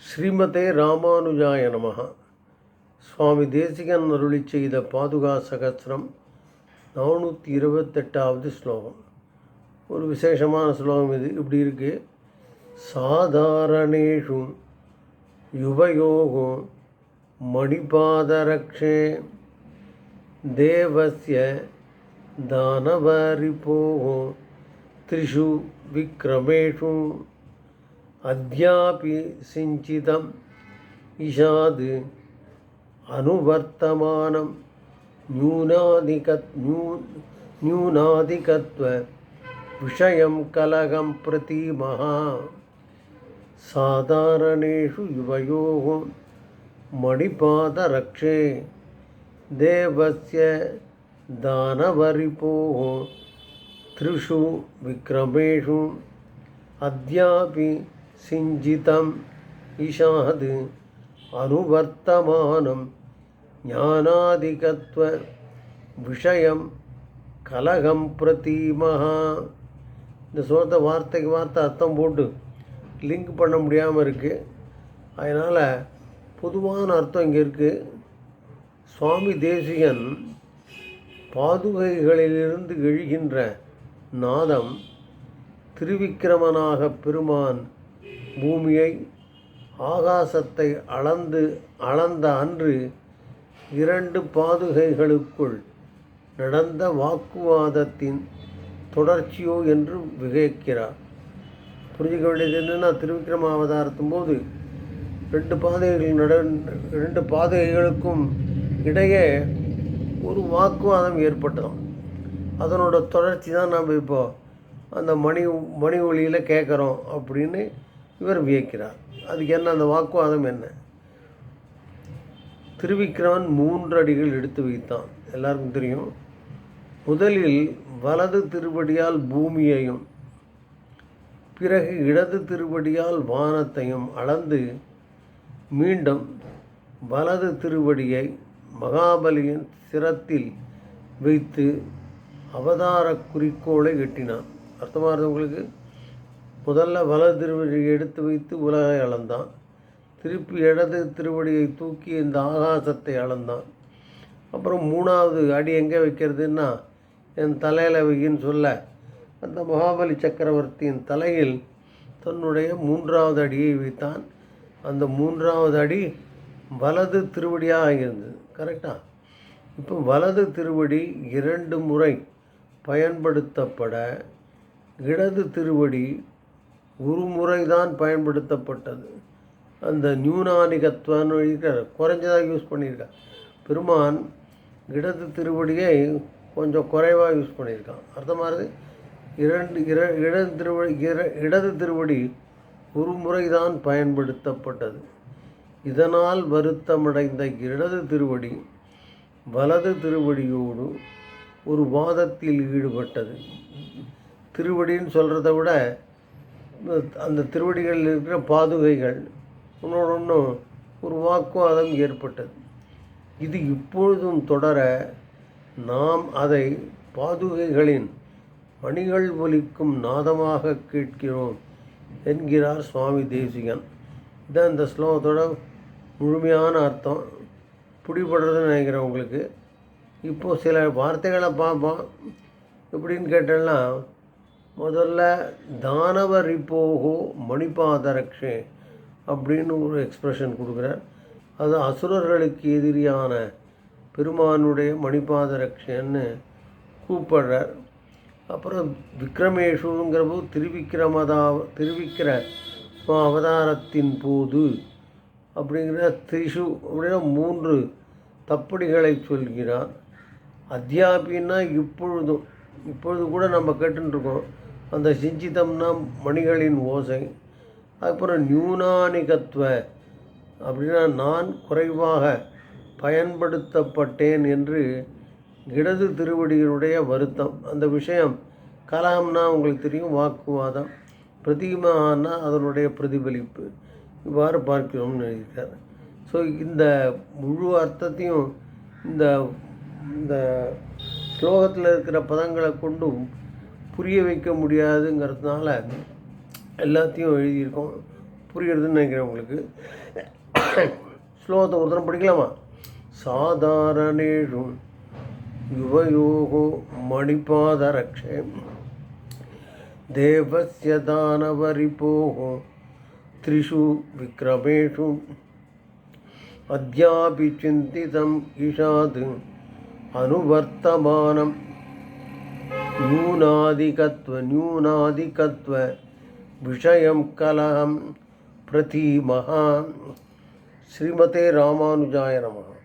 ஸ்ரீமதே ராமானுஜாய நமகா சுவாமி தேசிகன் அருளி செய்த பாதுகா சகசிரம் நானூற்றி இருபத்தெட்டாவது ஸ்லோகம். ஒரு விசேஷமான ஸ்லோகம் இது. இப்படி இருக்கு. சாதாரணேஷு யுவயோகம் மணிபாதரக்ஷே தேவசிய தானவரி போகும் த்ரிஷு விக்ரமேஷு अद्यापि सिञ्चितम् ईशाद् अनुवर्तमानं न्यूनाधिक न्यू न्यूनाधिकत्वविषयं कलहं प्रतीमः साधारणेषु युवयोः मणिपादरक्षे देवस्य दानवरिपोः त्रिषु विक्रमेषु अद्यापि சிஞ்சிதம் இஷாது அனுவர்த்தமானம் ஞானாதிகத்துவ விஷயம் கலகம் பிரதீமஹா இந்த சோத்தை வார்த்தைக்கு வார்த்தை அர்த்தம் போட்டு லிங்க் பண்ண முடியாமல் இருக்குது அதனால் பொதுவான அர்த்தம் இங்கே இருக்குது சுவாமி தேசிகன் பாதுகைகளிலிருந்து எழுகின்ற நாதம் திருவிக்கிரமனாக பெருமான் பூமியை ஆகாசத்தை அளந்து அளந்த அன்று இரண்டு பாதுகைகளுக்குள் நடந்த வாக்குவாதத்தின் தொடர்ச்சியோ என்று விகைக்கிறார். புரிஞ்சுக்க வேண்டியது என்னென்னா திருவிக்ரம அவதாரத்தும் போது ரெண்டு பாதைகள் நட ரெண்டு பாதைகளுக்கும் இடையே ஒரு வாக்குவாதம் ஏற்பட்டதாம். அதனோட தொடர்ச்சி தான் நம்ம இப்போ அந்த மணி மணி ஒளியில் கேட்குறோம் அப்படின்னு இவர் வியக்கிறார். அதுக்கு என்ன அந்த வாக்குவாதம் என்ன? திருவிக்கிரமன் மூன்று அடிகள் எடுத்து வைத்தான். எல்லாருக்கும் தெரியும். முதலில் வலது திருப்படியால் பூமியையும் பிறகு இடது திருப்படியால் வானத்தையும் அளந்து மீண்டும் வலது திருவடியை மகாபலியின் சிரத்தில் வைத்து அவதார குறிக்கோளை எட்டினான். அர்த்தமாக உங்களுக்கு? முதல்ல வலது திருவடியை எடுத்து வைத்து உலகை அளந்தான். திருப்பி இடது திருவடியை தூக்கி இந்த ஆகாசத்தை அளந்தான். அப்புறம் மூணாவது அடி எங்கே வைக்கிறதுன்னா என் தலையில் வையின்னு சொல்ல அந்த மகாபலி சக்கரவர்த்தியின் தலையில் தன்னுடைய மூன்றாவது அடியை வைத்தான். அந்த மூன்றாவது அடி வலது திருவடியாக இருந்தது. கரெக்டாக இப்போ வலது திருவடி இரண்டு முறை பயன்படுத்தப்பட இடது திருவடி ஒரு முறை தான் பயன்படுத்தப்பட்டது. அந்த நியூனானிகத்வான்னு எழுதியிருக்கார் குறைஞ்சதாக யூஸ் பண்ணியிருக்கார் பெருமான் இடது திருவடியை கொஞ்சம் குறைவாக யூஸ் பண்ணியிருக்கான். அர்த்தமானது? இரண்டு இர இடது திருவடி இர இடது திருவடி ஒரு முறை தான் பயன்படுத்தப்பட்டது. இதனால் வருத்தமடைந்த இடது திருவடி வலது திருவடியோடு ஒரு வாதத்தில் ஈடுபட்டது. திருவடின்னு சொல்கிறத விட அந்த திருவடிகளில் இருக்கிற பாதுகைகள் உன்னோட ஒன்றும் ஒரு வாக்குவாதம் ஏற்பட்டது. இது இப்பொழுதும் தொடர நாம் அதை பாதுகைகளின் மணிகள் ஒலிக்கும் நாதமாக கேட்கிறோம் என்கிறார் சுவாமி தேசிகன். இதான் இந்த ஸ்லோகத்தோட முழுமையான அர்த்தம். பிடிபடுறதுன்னு நினைக்கிறேன் உங்களுக்கு. இப்போது சில வார்த்தைகளை பார்ப்போம். எப்படின்னு கேட்டேன்னா முதல்ல தானவ ரிப்போகோ மணிபாதரக்ஷே அப்படின்னு ஒரு எக்ஸ்ப்ரெஷன் கொடுக்குறார். அது அசுரர்களுக்கு எதிரியான பெருமானுடைய மணிபாதரக்ஷன்னு கூப்பிடுறார். அப்புறம் விக்ரமேஷுங்கிற திருவிக்கிரமதா திருவிக்கிர அவதாரத்தின் போது அப்படிங்கிற திரிஷு அப்படின்னா மூன்று தப்படிகளை சொல்கிறார். அத்தியாபின்னா இப்பொழுதும் இப்பொழுது கூட நம்ம கேட்டுருக்கோம் அந்த சிஞ்சிதம்னா மணிகளின் ஓசை. அப்புறம் நியூனானிகத்துவ. அப்படின்னா நான் குறைவாக பயன்படுத்தப்பட்டேன் என்று இடது திருவடியினுடைய வருத்தம். அந்த விஷயம் கலாம்னா உங்களுக்கு தெரியும் வாக்குவாதம். பிரதிமானா அதனுடைய பிரதிபலிப்பு. இவ்வாறு பார்க்கிறோம்னு நினைக்கிறார் ஸோ இந்த முழு அர்த்தத்தையும் இந்த இந்த ஸ்லோகத்தில் இருக்கிற பதங்களை கொண்டும் புரிய வைக்க முடியாதுங்கிறதுனால எல்லாத்தையும் எழுதியிருக்கோம். புரியுறதுன்னு நினைக்கிறேன் உங்களுக்கு. ஸ்லோகத்தை ஒரு படிக்கலாமா? சாதாரணேழும் யுவயோகோ மணிபாதரக்ஷே தேவசிய தானவரிபோகோ த்ரிஷு விக்ரமேஷு அத்யாபி சிந்திதம் இஷாது அனுவர்த்தமானம் न्यूनाधिकत्व न्यूनाधिकत्व विषयं कलहं प्रतीमः श्रीमते रामानुजाय नमः